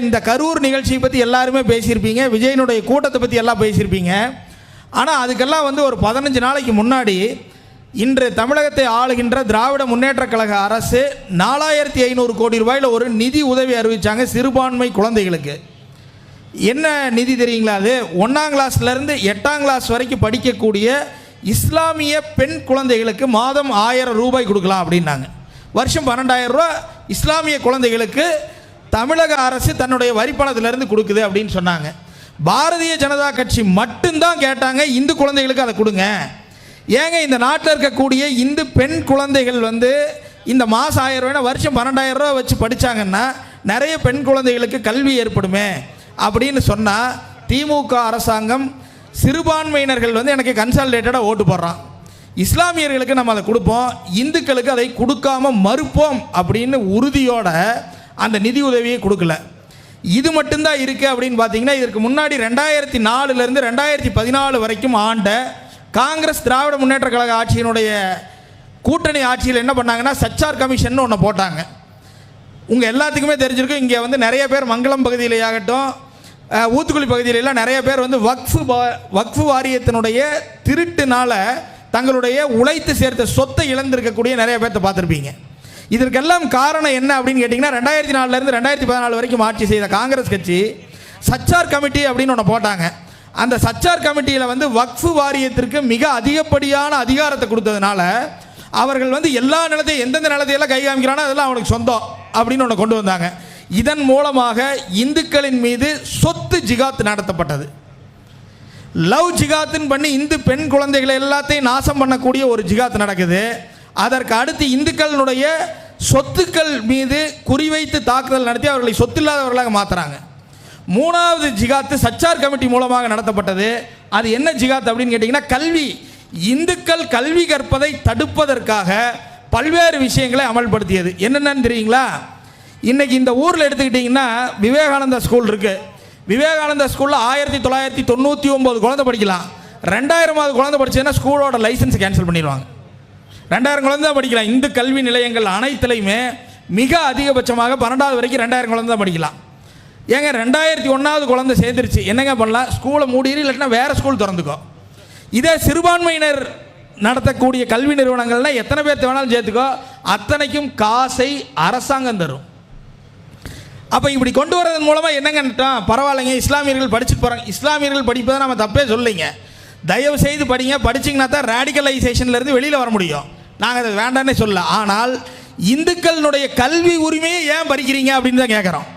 இந்த கரூர் நிகழ்ச்சியை பற்றி எல்லாருமே பேசியிருப்பீங்க விஜயனுடைய கூட்டத்தை பற்றி எல்லாம் பேசியிருப்பீங்க. ஆனால் அதுக்கெல்லாம் வந்து ஒரு பதினஞ்சு நாளைக்கு முன்னாடி இன்று தமிழகத்தை ஆளுகின்ற திராவிட முன்னேற்றக் கழக அரசு நாலாயிரத்தி ஐநூறு கோடி ரூபாயில் ஒரு நிதி உதவி அறிவித்தாங்க சிறுபான்மை குழந்தைகளுக்கு. என்ன நிதி தெரியுங்களா அது? ஒன்றாம் கிளாஸ்லேருந்து எட்டாம் கிளாஸ் வரைக்கும் படிக்கக்கூடிய இஸ்லாமிய பெண் குழந்தைகளுக்கு மாதம் ஆயிரம் ரூபாய் கொடுக்கலாம் அப்படின்னாங்க. வருஷம் பன்னெண்டாயிரம் ரூபா இஸ்லாமிய குழந்தைகளுக்கு தமிழக அரசு தன்னுடைய வரிப்பணத்திலிருந்து கொடுக்குது அப்படின்னு சொன்னாங்க. பாரதிய ஜனதா கட்சி மட்டும்தான் கேட்டாங்க இந்து குழந்தைகளுக்கு அதை கொடுங்க. ஏங்க இந்த நாட்டில் இருக்கக்கூடிய இந்து பெண் குழந்தைகள் வந்து இந்த மாதம் ஆயிரம் ரூபாய் வருஷம் பன்னெண்டாயிரம் ரூபா வச்சு படித்தாங்கன்னா நிறைய பெண் குழந்தைகளுக்கு கல்வி ஏற்படுமே அப்படின்னு சொன்னால் திமுக அரசாங்கம் சிறுபான்மையினர்கள் வந்து எனக்கு கன்சாலிடேட்டடாக ஓட்டு போடுறான். இஸ்லாமியர்களுக்கு நம்ம அதை கொடுப்போம் இந்துக்களுக்கு அதை கொடுக்காம மறுப்போம் அப்படின்னு உறுதியோட அந்த நிதி உதவியை கொடுக்கல. இது மட்டும்தான் இருக்குது அப்படின்னு பார்த்தீங்கன்னா இதற்கு முன்னாடி ரெண்டாயிரத்தி நாலுலேருந்து ரெண்டாயிரத்தி பதினாலு வரைக்கும் ஆண்ட காங்கிரஸ் திராவிட முன்னேற்ற கழக ஆட்சியினுடைய கூட்டணி ஆட்சியில் என்ன பண்ணாங்கன்னா சச்சார் கமிஷன் ஒன்று போட்டாங்க. உங்கள் எல்லாத்துக்குமே தெரிஞ்சிருக்கும் இங்கே வந்து நிறைய பேர் மங்களம் பகுதியிலேயாகட்டும் ஊத்துக்குழி பகுதியிலெல்லாம் நிறைய பேர் வந்து வக்ஃபு பா- வக்ஃபு வாரியத்தினுடைய திருட்டுனால தங்களுடைய உழைத்து சேர்த்த சொத்தை இழந்திருக்கக்கூடிய நிறைய பேர்த்த பார்த்துருப்பீங்க. இதற்கெல்லாம் காரணம் என்ன அப்படின்னு கேட்டிங்கன்னா ரெண்டாயிரத்தி நாலுலேருந்து ரெண்டாயிரத்தி பதினாலு வரைக்கும் ஆட்சி செய்த காங்கிரஸ் கட்சி சச்சார் கமிட்டி அப்படின்னு ஒன்று போட்டாங்க. அந்த சச்சார் கமிட்டியில் வந்து வக்ஃபு வாரியத்திற்கு மிக அதிகப்படியான அதிகாரத்தை கொடுத்ததுனால அவர்கள் வந்து எல்லா நிலத்தையும் எந்தெந்த நிலத்தையெல்லாம் கை காமிக்கிறானோ அதெல்லாம் அவனுக்கு சொந்தம் அப்படின்னு ஒன்று கொண்டு வந்தாங்க. இதன் மூலமாக இந்துக்களின் மீது சொத்து ஜிகாத் நடத்தப்பட்டது. லவ் ஜிகாத்துன்னு பண்ணி இந்து பெண் குழந்தைகளை எல்லாத்தையும் நாசம் பண்ணக்கூடிய ஒரு ஜிகாத் நடக்குது. அதற்கு அடுத்து இந்துக்களினுடைய சொத்துக்கள் மீது குறிவைத்து தாக்குதல் நடத்தி அவர்களை சொத்தில்லாதவர்களாக மாற்றுறாங்க மூணாவது ஜிகாத்து சச்சார் கமிட்டி மூலமாக நடத்தப்பட்டது. அது என்ன ஜிகாத் அப்படின்னு கேட்டிங்கன்னா கல்வி. இந்துக்கள் கல்வி கற்பதை தடுப்பதற்காக பல்வேறு விஷயங்களை அமல்படுத்தியது. என்னென்னு தெரியுங்களா? இன்றைக்கி இந்த ஊரில் எடுத்துக்கிட்டிங்கன்னா விவேகானந்தா ஸ்கூல் இருக்குது விவேகானந்தா ஸ்கூலில் ஆயிரத்தி தொள்ளாயிரத்தி தொண்ணூற்றி ஒம்பது குழந்தை படிக்கலாம். ரெண்டாயிரமாவது குழந்தை படிச்சதுன்னா ஸ்கூலோட லைசன்ஸ் கேன்சல் பண்ணிடுவாங்க. ரெண்டாயிரம் குழந்தை தான் படிக்கலாம். இந்து கல்வி நிலையங்கள் அனைத்துலையுமே மிக அதிகபட்சமாக பன்னெண்டாவது வரைக்கும் ரெண்டாயிரம் குழந்தை தான் படிக்கலாம். ஏங்க ரெண்டாயிரத்தி ஒன்றாவது குழந்தை சேர்ந்துருச்சு. என்னங்க பண்ணலாம்? ஸ்கூலை மூடிடு இல்லாட்டினா வேறு ஸ்கூல் திறந்துக்கோ. இதே சிறுபான்மையினர் நடத்தக்கூடிய கல்வி நிறுவனங்கள்னால் எத்தனை பேர்த்த வேணாலும் சேர்த்துக்கோ. அத்தனைக்கும் காசை அரசாங்கம் தரும். அப்போ இப்படி கொண்டு வரதன் மூலமாக என்னங்க பரவாயில்லைங்க இஸ்லாமியர்கள் படிச்சுட்டு போகிறாங்க இஸ்லாமியர்கள் படிப்பதை நம்ம தப்பே சொல்லிங்க தயவு செய்து படிங்க படிச்சிங்கன்னா தான் ரேடிக்கலைசேஷன்லேருந்து வெளியில் வர முடியும். நாங்கள் அதை வேண்டாம்னே சொல்லல. ஆனால் இந்துக்களினுடைய கல்வி உரிமையை ஏன் பறிக்கிறீங்க அப்படின்னு தான் கேட்குறோம்